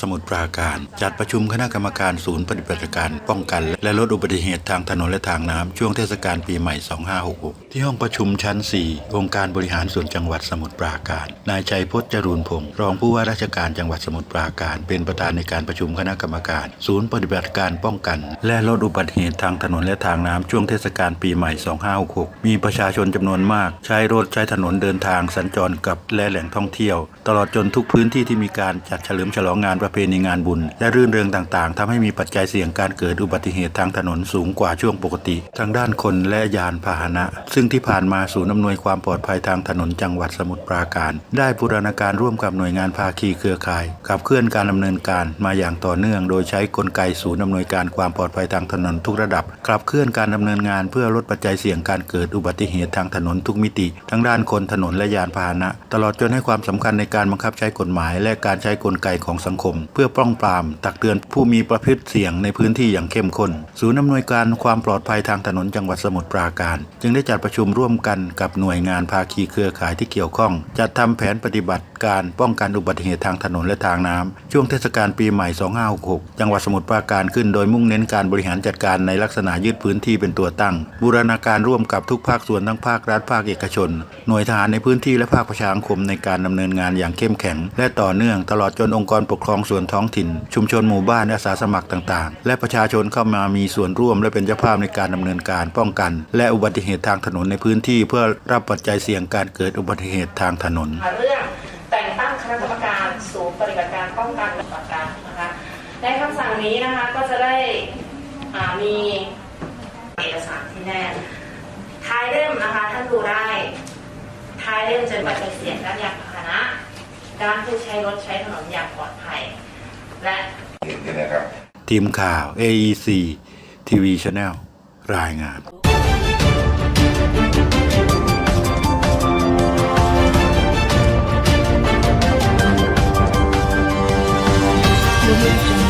สมุทรปราการ จัดประชุมคณะกรรมการศูนย์ปฏิบัติการ ป้องกัน และลดอุบัติเหตุทางถนนและทางน้ำช่วงเทศกาลปีใหม่ 2566 ที่ห้องประชุมชั้น 4 องค์การบริหารส่วนจังหวัดสมุทรปราการ นายชัยพจน์จรูนพงศ์รองผู้ว่าราชการจังหวัดสมุทรปราการ เป็นประธานในการประชุมคณะกรรมการ ศูนย์ปฏิบัติการป้องกัน และลดอุบัติเหตุทางถนนและทางน้ำช่วงเทศกาลปีใหม่ 2566 มีประชาชนจำนวนมาก ใช้รถใช้ถนนเดินทางสัญจรกับและแหล่งท่องเที่ยว ตลอดจนทุกพื้นที่ที่มีการจัดเฉลิมฉลองงานประเพณีงานบุญ และรื่นเริงต่างๆทำให้มีปัจจัยเสี่ยงการเกิดอุบัติเหตุทางถนนสูงกว่าช่วงปกติ ทางด้านคนและยานพาหนะ ซึ่งที่ผ่านมาศูนย์อำนวยความปลอดภัยทางถนนจังหวัดสมุทรปราการ ได้บูรณาการร่วมกับหน่วยงานภาคีเครือข่ายขับเคลื่อนการดำเนินการมาอย่างต่อเนื่อง โดยใช้กลไกศูนย์อำนวยการความปลอดภัยทางถนนทุกระดับขับเคลื่อนการดำเนินงานเพื่อลดปัจจัยเสี่ยงการเกิดอุบัติเหตุทางถนนทุกมิติ ทั้งด้านคนถนนและยานพาหนะ ตลอดจนให้ความสำคัญในการบังคับใช้กฎหมาย และการใช้กลไกของสังคมเพื่อป้องปราม ตักเตือนผู้มีประพฤติเสี่ยงในพื้นที่อย่างเข้มข้น ศูนย์อำนวยการความปลอดภัยทางถนนจังหวัดสมุทรปราการ จึงได้จัดประชุมร่วมกันกับหน่วยงานภาคีเครือข่ายที่เกี่ยวข้อง จัดทำแผนปฏิบัติการป้องกันอุบัติเหตุทางถนนและทางน้ำช่วงเทศกาลปีใหม่ 2566 จังหวัดสมุทรปราการขึ้นโดยมุ่งเน้นการบริหารจัดการในลักษณะยึดพื้นที่เป็นตัวตั้ง บูรณาการร่วมกับทุกภาคส่วนทั้งภาครัฐภาคเอกชน หน่วยทหารในพื้นที่และภาคประชาสังคมในการดำเนินงานอย่างเข้มแข็ง และต่อเนื่องตลอดจนองค์กรปกครององส่วนท้องถิ่น ชุมชนหมู่บ้านและอาสาสมัครต่างๆ และประชาชนเข้ามามีส่วนร่วมและเป็นเจ้าภาพในการดำเนินการป้องกัน และอุบัติเหตุทางถนนในพื้นที่ เพื่อรับปัจจัยเสี่ยงการเกิดอุบัติเหตุทางถนนเรื่องแต่งตั้งคณะกรรมการศูนย์ปฏิบัติการป้องกันและปราบปรามนะคะในคำสั่งนี้นะคะก็จะได้มีเอกสารที่แนบท้ายเล่มนะคะท่านดูได้ท้ายเล่มจะปัจจัยเสี่ยงด้านยานพาหนะ ด้านผู้ใช้รถใช้ถนนอย่างปลอดภัย และเห็นเนี่ยนะครับ ทีมข่าว AEC TV Channel รายงาน Audio Jungle.